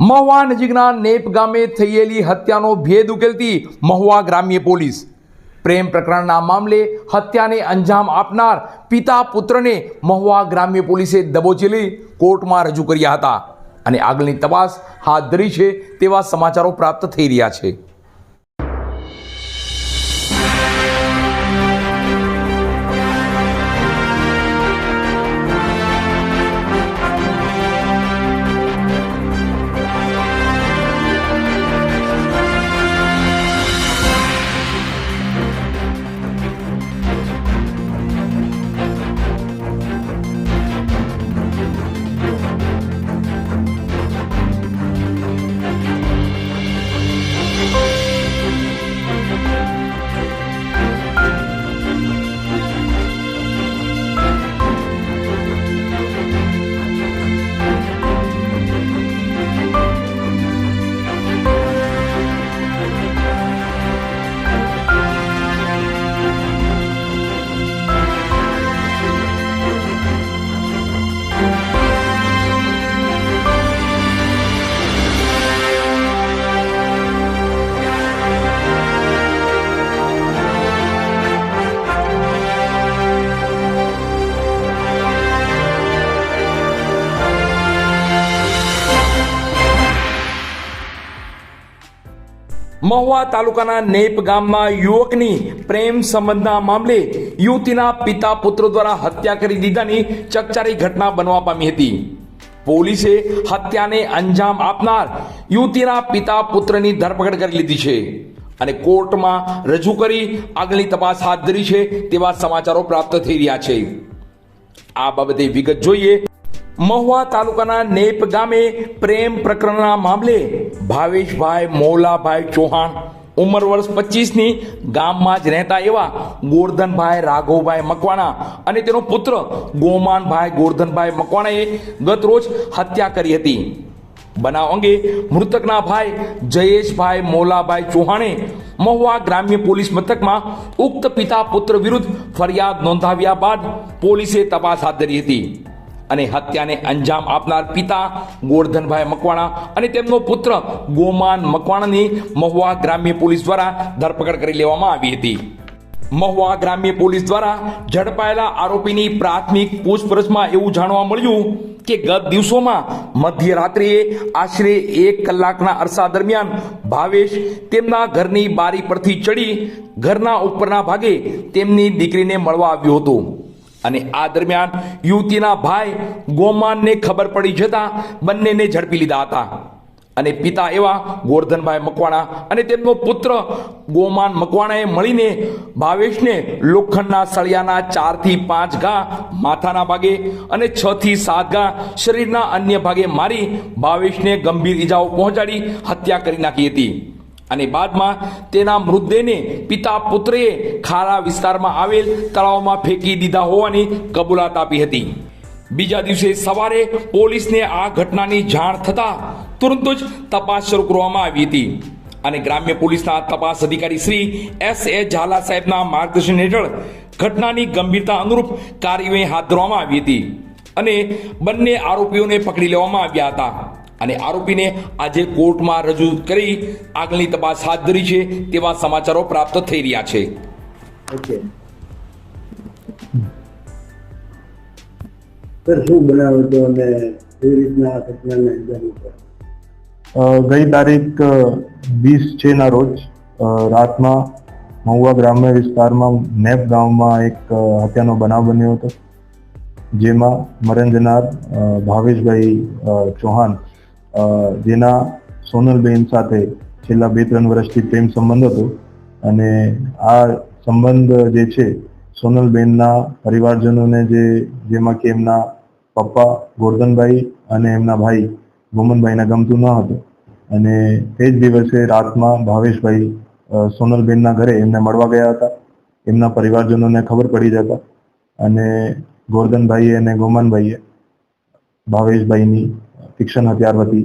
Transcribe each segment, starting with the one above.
મહુવા નજીકના નેપ ગામે થયેલી હત્યાનો ભેદ ઉકેલતી મહુવા ગ્રામ્ય પોલીસ. પ્રેમ પ્રકરણના મામલે હત્યાને અંજામ આપનાર પિતા પુત્રને મહુવા ગ્રામ્ય પોલીસે દબોચી લઈ કોર્ટમાં રજૂ કર્યા હતા. અને આગળની તપાસ હાથ ધરી છે તેવા સમાચારો પ્રાપ્ત થઈ રહ્યા છે. મહુવા તાલુકાના નેપ ગામમાં યુવકની પ્રેમ સંબંધના મામલે યુવતીના પિતા પુત્રો દ્વારા હત્યા કરી દીધાની ચકચારી ઘટના બનવા પામી હતી. પોલીસે હત્યાને અંજામ આપનાર યુવતીના પિતા પુત્રની ધરપકડ કરી લીધી છે અને કોર્ટમાં રજૂ કરી આગળની તપાસ હાથ ધરી છે તેવા સમાચારો પ્રાપ્ત થઈ રહ્યા છે. આ બાબતે વિગત જોઈએ મહુવા તાલુકાના નેપ ગામે પ્રેમ પ્રકરણના મામલે ભાવેશભાઈ મોલાભાઈ ચૌહાણ ઉંમર વર્ષ પચીસની ગામમાં જ રહેતા એવા ગોરધનભાઈ રાઘવભાઈ મકવાણા અને તેનો પુત્ર ગોમાનભાઈ ગોરધનભાઈ મકવાણાએ ગત રોજ હત્યા કરી હતી. બનાવ અંગે મૃતકના ભાઈ જયેશભાઈ મોલાભાઈ ચૌહાણે મહુવા ગ્રામ્ય પોલીસ મથકમાં ઉક્ત પિતા પુત્ર વિરુદ્ધ ફરિયાદ નોંધાવ્યા બાદ પોલીસે તપાસ હાથ ધરી હતી. અને હત્યાને અંજામ આપનાર પિતા ગોરધનભાઈ મકવાણા અને તેમનો પુત્ર ગોમાન મકવાણાની મહુવા ગ્રામ્ય પોલીસ દ્વારા ધરપકડ કરી લેવામાં આવી હતી. મહુવા ગ્રામ્ય પોલીસ દ્વારા ઝડપાયેલા આરોપીની પ્રાથમિક પૂછપરછમાં એવું જાણવા મળ્યું કે ગત દિવસોમાં મધ્યરાત્રિએ આશરે એક કલાકના અરસા દરમિયાન ભાવેશ તેમના ઘરની બારી પરથી ચડી ઘરના ઉપરના ભાગે તેમની દીકરીને મળવા આવ્યો હતો. અને આ દરમિયાન યુવતીના ભાઈ ગોમાનને ખબર પડી જતા બંનેને ઝડપી લીધા હતા. અને પિતા એવા ગોરધનભાઈ મકવાણા અને તેમનો પુત્ર ગોમાન મકવાણાએ મળીને ભાવેશને લોખંડના સળિયાના ચારથી પાંચ ઘા માથાના ભાગે અને છ થી સાત ઘા શરીરના અન્ય ભાગે મારી ભાવેશને ગંભીર ઈજાઓ પહોંચાડી હત્યા કરી નાખી હતી. અને બાદમાં તેના મૃતદેહને પિતા પુત્રએ ખારા વિસ્તારમાં આવેલ તળાવમાં ફેંકી દીધા હોવાની કબૂલાત આપી હતી. બીજા દિવસે સવારે પોલીસને આ ઘટનાની જાણ થતા તુરંત જ તપાસ શરૂ કરવામાં આવી હતી. અને ગ્રામ્ય પોલીસના તપાસ અધિકારી શ્રી એસ એ ઝાલા સાહેબના માર્ગદર્શન હેઠળ ઘટનાની ગંભીરતા અનુરૂપ કાર્યવાહી હાથ ધરવામાં આવી હતી અને બંને આરોપીઓને પકડી લેવામાં આવ્યા હતા. અને આરોપીને આજે કોર્ટમાં રજૂ કરી આગળની તપાસ હાથ ધરી છે તેવા સમાચારો પ્રાપ્ત થઈ રહ્યા છે. શું બનાવ્યું હતું અને કેવી રીતના આ ઘટનાને અંજામ ગઈ તારીખ વીસ છે ના રોજ રાતમાં મહુવા ગ્રામ્ય વિસ્તારમાં નેપ ગામમાં એક હત્યાનો બનાવ બન્યો હતો જેમાં મરણ જનાર ભાવેશભાઈ ચૌહાણ જેના સોનલબેન સાથે છેલ્લા બે ત્રણ વર્ષથી પ્રેમ સંબંધ હતો અને આ સંબંધ જે છે, સોનલબેનના પરિવારજનોને જે, જેમાં કે એમના પપ્પા ગોરધનભાઈ અને એમના ભાઈ ગોમનભાઈને ગમતું ન હતું. અને તે જ દિવસે રાતમાં ભાવેશભાઈ સોનલબેનના ઘરે એમને મળવા ગયા હતા. એમના પરિવારજનોને ખબર પડી જતા અને ગોરધનભાઈએ અને ગોમનભાઈએ ભાવેશભાઈની તીક્ષ્ણ હથિયારવતી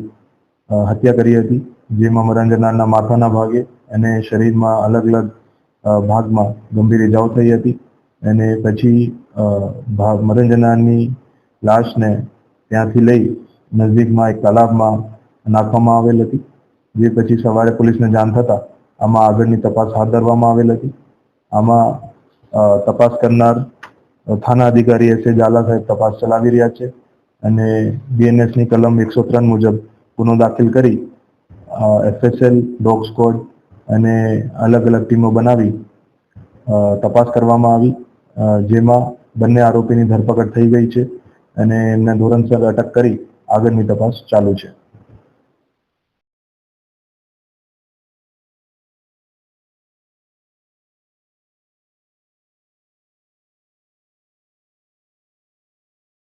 અ, હત્યા કરી હતી જેમાં મરણજનારના માથાના ભાગે અને શરીરમાં અલગ અલગ ભાગમાં ગંભીર ઇજાઓ થઈ હતી. અને પછી અ, ભા- મરણ જનારની લાશને ત્યાંથી લઈ નજદીકમાં એક તલાબમાં નાખવામાં આવેલ હતી જે પછી સવારે પોલીસને જાણ થતાં આમાં આગળની તપાસ હાથ ધરવામાં આવેલ હતી. આમાં તપાસ કરનાર થાના અધિકારી એસ એ ઝાલા સાહેબ તપાસ ચલાવી રહ્યા છે. અને બીએનએસની કલમ એકસો ત્રણ મુજબ ગુનો દાખલ કરી એફએસએલ ડોગ સ્કોડ અને અલગ અલગ ટીમો બનાવી તપાસ કરવામાં આવી જેમાં બંને આરોપીની ધરપકડ થઈ ગઈ છે અને એમને ધોરણસર અટક કરી આગળની તપાસ ચાલુ છે.